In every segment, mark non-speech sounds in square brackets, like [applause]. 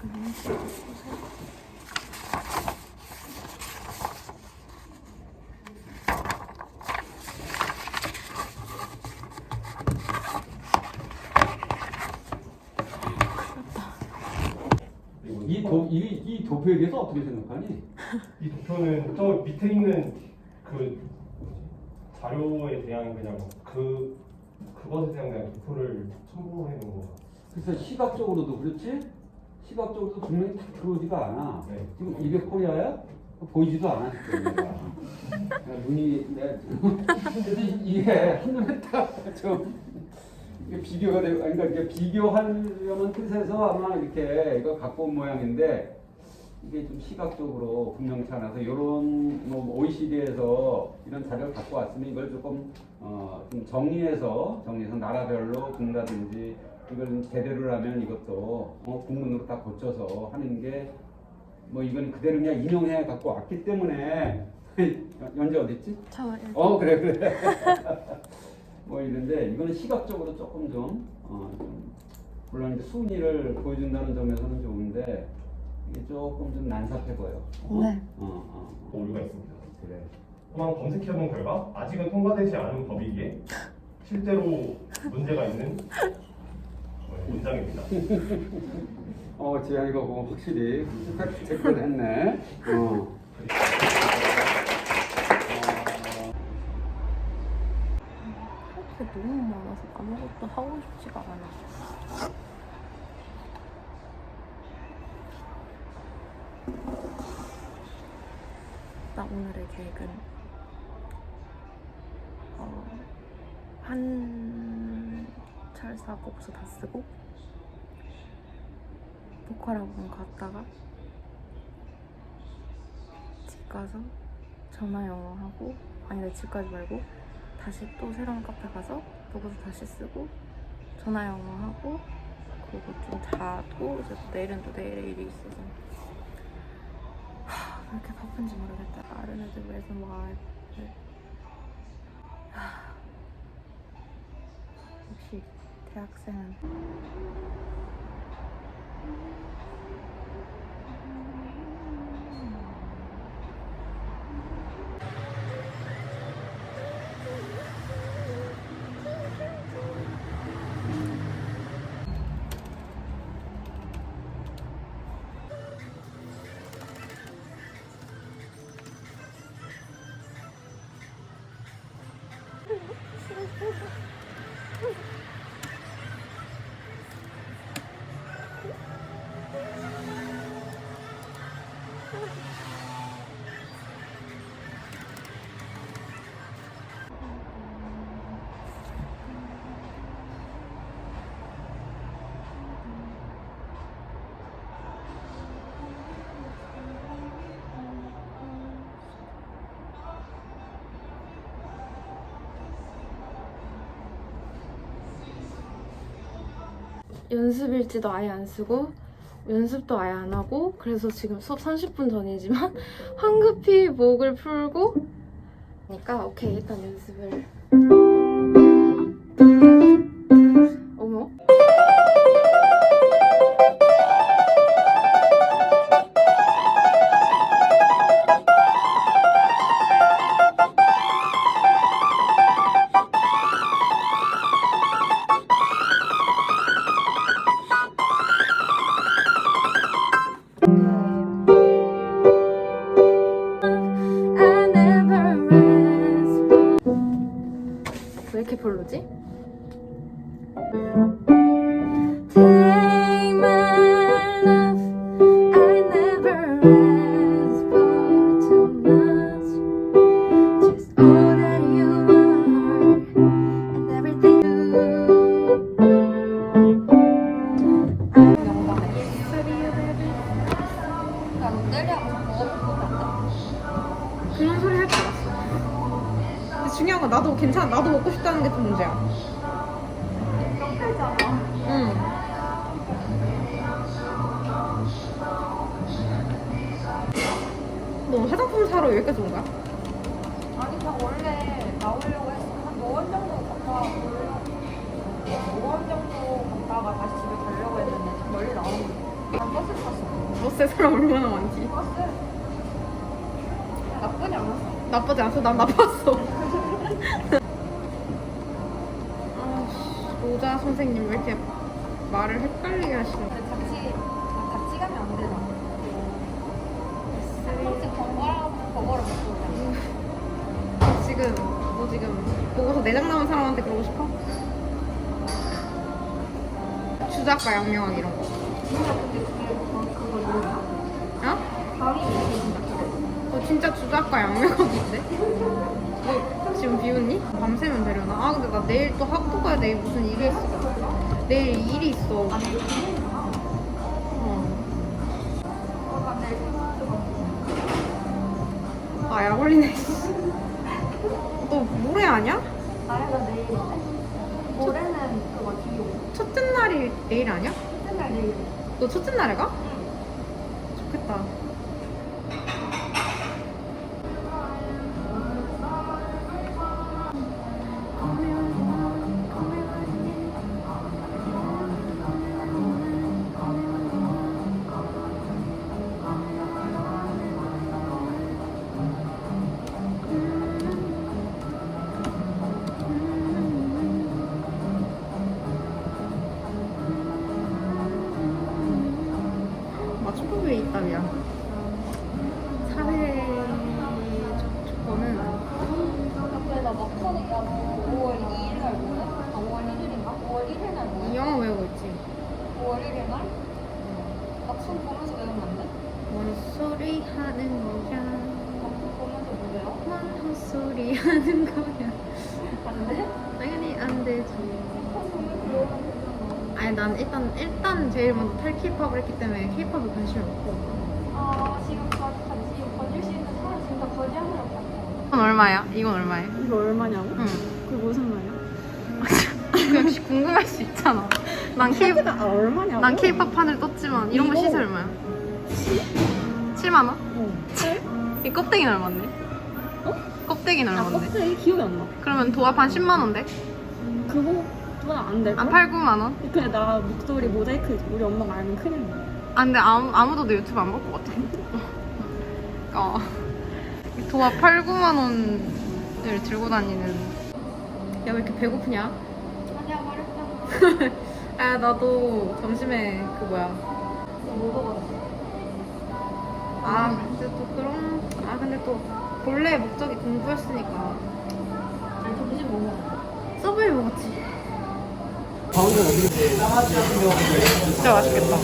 이, 도, 이, 이 도표에 대해서 어떻게 생각하니? [laughs] 이 도표는 저 밑에 있는 그 자료에 대한 그냥 그 그것에 대한 그냥 도표를 첨부해 놓은 거. 그래서 시각적으로도 그렇지? 시각적으로도 분명히 딱 들어오지가 않아. 네. 지금 이게 코리아야? 보이지도 않아. 지금 내가. 야, 눈이 내 그래서 이게 한눈에 딱좀 이게 비교가 되고 아니, 그러니까 이게 비교하려는 뜻에서 아마 이렇게 이거 갖고 온 모양인데 이게 좀 시각적으로 분명치 않아서 이런 뭐 OECD에서 이런 자료를 갖고 왔으면 이걸 조금 어, 좀 정리해서 정리해서 나라별로 군다든지 이걸 좀 제대로 하면 이것도 어, 국문으로 딱 고쳐서 하는 게 뭐 이건 그대로 그냥 인용해 갖고 왔기 때문에 [laughs] 연재 어딨지? 저어 그래 그래 [laughs] 뭐 이런데 이거는 시각적으로 조금 좀, 어, 좀 물론 이제 순위를 보여준다는 점에서는 좋은데 이게 조금 좀 난삽해 보여. 어? 네. 어, 어, 오류가 있습니다. 그래. 한번 검색해본 결과 아직은 통과되지 않은 법이기에 실제로 문제가 있는 [laughs] 어, 문장입니다. 어 지향이가 보면 확실히 체크를 했네. 어. 할게 너무 많아서 아무것도 하고 싶지가 않아. 나 오늘의 계획은 어, 한 철사 곡수 다 쓰고 보컬학원 갔다가 집 가서 전화 영어 하고 아니 집 가지 말고 다시 또 새로운 카페 가서 보고서 다시 쓰고 전화 영어 하고 그리고 좀 자고 이제 내일은 또 내일의 일이 있어서. 하, 왜 이렇게 바쁜지 모르겠다. 다른 애들 왜서 뭐 알- 하, 역시 대 연습 일지도 아예 안 쓰고 연습도 아예 안 하고 그래서 지금 수업 30분 전이지만 [laughs] 황급히 목을 풀고 그러니까 오케이 일단 연습을 먹어볼 것 그런 소리 할줄 알았어 근데 중요한 건 나도 괜찮아. 나도 먹고 싶다는 게 좀 문제야. 응. 너 화장품 사러 여기까지 온 거야? 아니 나 원래 나오려고 했으면 한 5원 정도 갔다 5원 정도 갔다가 다시 집에 가려고 했는데 좀 멀리 나오는 거야. 난 버스 탔어. 버스에 사람 얼마나 많지? 버스 나쁘지 않았어. 나쁘지 않았어. 난 나빴어. 아씨, 로자 선생님 왜 이렇게 말을 헷갈리게 하시는 근데 같이 같이 가면 안 되나 한 번씩 번거라 번거라 먹고 오자 지금 뭐 지금 보고서 내장 나온 사람한테 그러고 싶어? 주작가 양명왕 이런 거. 진짜 근데 그게 그거 그거 뭐야 어? 감이 이렇게 진짜 그래 너 진짜 주작가 양명왕인데? 너 [laughs] 지금 비웃니? 밤새면 되려나? 아 근데 나 내일 또 학교 가야 돼. 무슨 일이 있어. 내일 일이 있어. 아 내일 어. 내일 아, 약 올리네. 너 모레 아니야? 나야 나 내일인데 모레는 그거 뒤로 첫째 날이 내일 아니야? 첫째 날 내일 너 첫째 날에 가? 좋겠다. 나 막판에 야 5월 2일 날 뭐야? 아 5월 1일인가? 5월 1일 날이 뭐야? 영어 외우고 있지. 5월 1일 날? 막상 보면서 외우면 안 돼? 뭔 소리 하는 거야? 막상 보면서 뭐 외워? 뭔 헛소리 하는 거야? 안 돼? 당연히 안 되지. 막상 보면서 외우면 되잖아 아니 난 일단 일단 제일 먼저 탈케이팝을 했기 때문에 케이팝에 관심이 없고. 아 지금 가, 같이 거질 수 있는 사람 진짜 거지하느라 바빠 이건 얼마야? 이건 얼마야? 이거 얼마냐고? 응. 그게 무슨 말이야? 그 역시 궁금할 수 있잖아. 난 케이 카드가 아, 얼마냐고? 난 케이팝 판을 떴지만 이런 거 이거? 시세 얼마야? 7만 원? 어. 이 껍데기는 얼마인데? 어? 껍데기는 아, 얼마인데? 껍데기 기억이 안 나. 그러면 도합 한 10만 원대? 그거 그건 안 될. 한 8, 9만 원? 근데 나 목소리 모자이크 우리 엄마가 알면 큰일 나. 아 근데 아무, 아무도 내 유튜브 안 볼 것 같아. [laughs] 어. 이 도합 8, 9만 원을 들고 다니는. 야 왜 이렇게 배고프냐? 아니야 말했잖아 [laughs] 아 나도 점심에 그 뭐야. 뭐 먹었어? 아 근데 또 그런. 아 근데 또 본래 목적이 공부였으니까. 아니 점심 뭐 먹었어? 서브웨이 먹었지. 진짜 맛있겠다.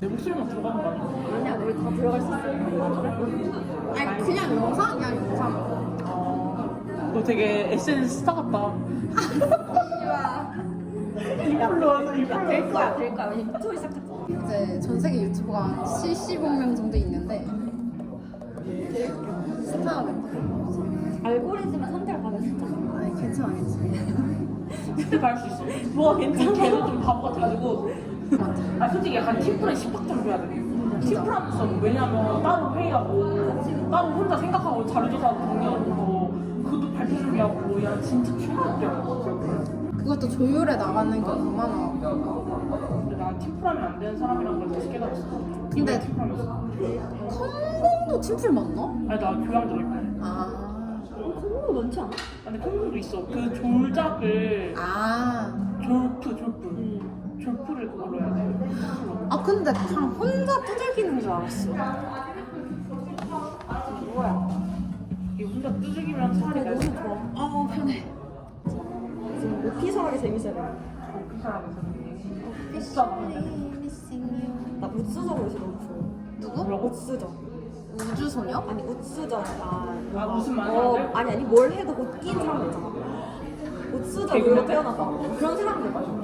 싸지 아니면은 여기나무에 와사비랑 아니야 우리 다 들어갈 수 있어 아니 그냥 영상? 그냥 영상. 너 되게 SNS 스타 같다. 인플루언서 인플루언서. 될 거야 될 거야 왜냐면 목소리 시작했잖아 이제 전 세계 유튜버가 한 70억 명 정도 있는데 스타가 된다. 알고리즘에 선택을 진짜 아니 괜찮아 괜찮아. 그때 갈수 있어. 뭐가 괜찮아? 걔는 좀 바보 같아가지고. 아 솔직히 약간 팀플에 10박 좀 줘야 돼. 팀플하면서 왜냐면 따로 회의하고 따로 혼자 생각하고 자료조사하고 정리하고 그것도 발표 준비하고 야 진짜 충격이야. 그것도 조율해 나가는 게 얼마나. 근데 난 팀플하면 안 되는 사람이란 걸 다시 깨달았어. 근데- 팀플하면서. 컴공도 팀플 맞나? 아니 나 교양 들어있고. 아. 콩고 많지 않아? 근데 콩도 있어. 그 졸작을 아. 졸프 졸프 졸프를 해야 돼. 아 근데 그냥 혼자 두들기는 줄 알았어. 이 혼자 두들기면 차라리 너무 내가 좋아 아 편해 지금 오피셜하게 사람에서 나 우츠저 보시 너무 좋아. 누구? 뭐라고? 우츠저. 우주소녀? 아니 우츠저. 아, 아, 무슨 말이야, 어? 아니 아니 뭘 해도 못 끼는 사람 있잖아. 우츠저 개그맨 노래 빼어나서 그런 사람들.